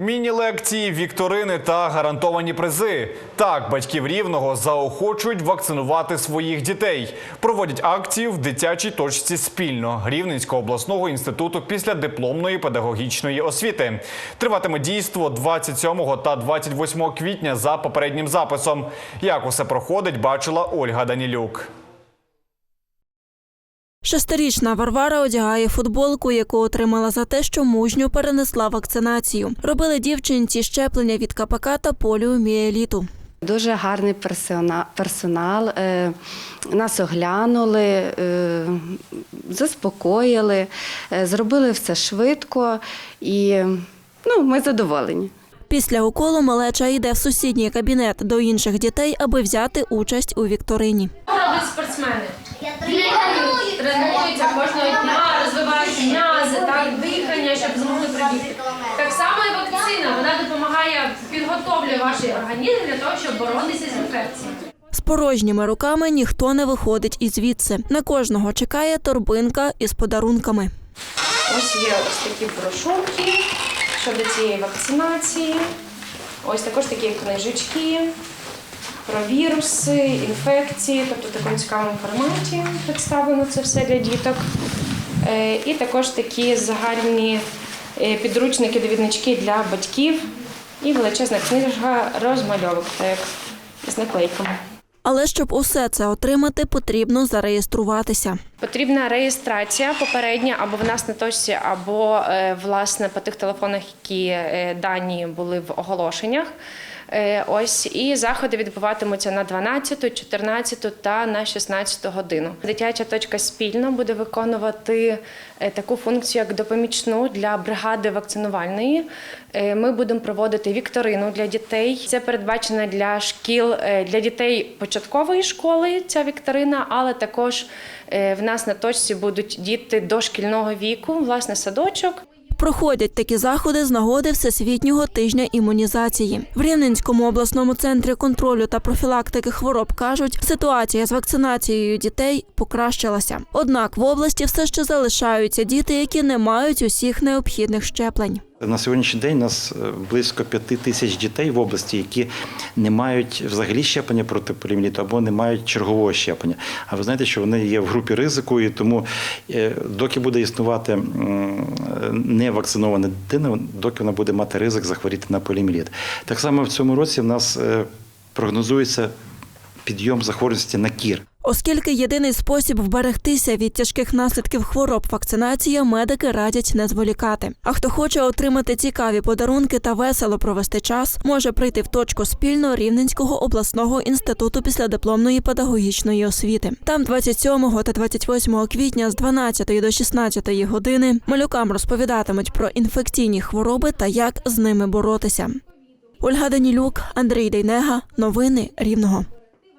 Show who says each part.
Speaker 1: Міні-лекції, вікторини та гарантовані призи. Так, батьків рівного заохочують вакцинувати своїх дітей. Проводять акції в дитячій точці спільно Рівненського обласного інституту після дипломної педагогічної освіти. Триватиме дійство 27 та 28 квітня за попереднім записом. Як усе проходить, бачила Ольга Данілюк.
Speaker 2: Шестирічна Варвара одягає футболку, яку отримала за те, що мужньо перенесла вакцинацію. Робили дівчинці щеплення від КПК та поліомієліту.
Speaker 3: Дуже гарний персона- персонал. е, Нас оглянули, е, заспокоїли, е, зробили все швидко і ну, ми задоволені.
Speaker 2: Після уколу малеча йде в сусідній кабінет до інших дітей, аби взяти участь у вікторині.
Speaker 4: Що роблять спортсмени? Тренуються кожного дня, розвивають м'язи, так, дихання, щоб змогли прибігти. Так само і вакцина, вона допомагає, підготовлює ваш організм для того, щоб боротися з інфекцією.
Speaker 2: З порожніми руками ніхто не виходить із звідси. На кожного чекає торбинка із подарунками.
Speaker 4: Ось є ось такі брошурки щодо цієї вакцинації. Ось також такі книжечки про віруси, інфекції, тобто в такому цікавому форматі представлено це все для діток. Е, І також такі загальні е, підручники, довіднички для батьків і величезна книжка розмальовок, так, з наклейками.
Speaker 2: Але щоб усе це отримати, потрібно зареєструватися.
Speaker 4: Потрібна реєстрація попередня або в нас на точці, або е, власне по тих телефонах, які дані були в оголошеннях. Е, Ось і заходи відбуватимуться на 12, 14 та на 16 годину. Дитяча точка спільно буде виконувати е, таку функцію, як допомічну для бригади вакцинувальної. Е, Ми будемо проводити вікторину для дітей. Це передбачено для шкіл для дітей початкової школи. Ця вікторина, але також в нас на точці будуть діти дошкільного віку, власне, садочок.
Speaker 2: Проходять такі заходи з нагоди Всесвітнього тижня імунізації. В Рівненському обласному центрі контролю та профілактики хвороб кажуть, ситуація з вакцинацією дітей покращилася. Однак в області все ще залишаються діти, які не мають усіх необхідних щеплень.
Speaker 5: На сьогоднішній день у нас е, близько п'яти тисяч дітей в області, які не мають взагалі щеплення проти поліомієліту або не мають чергового щеплення. А ви знаєте, що вони є в групі ризику, і тому е, доки буде існувати е, невакцинована дитина, доки вона буде мати ризик захворіти на поліомієліт. Так само в цьому році в нас прогнозується підйом захворюваності на кір.
Speaker 2: Оскільки єдиний спосіб вберегтися від тяжких наслідків хвороб вакцинація, медики радять не зволікати. А хто хоче отримати цікаві подарунки та весело провести час, може прийти в точку спільно Рівненського обласного інституту післядипломної педагогічної освіти. Там 27 та 28 квітня з 12 до 16 години малюкам розповідатимуть про інфекційні хвороби та як з ними боротися. Ольга Данілюк, Андрій Дейнега. Новини Рівного.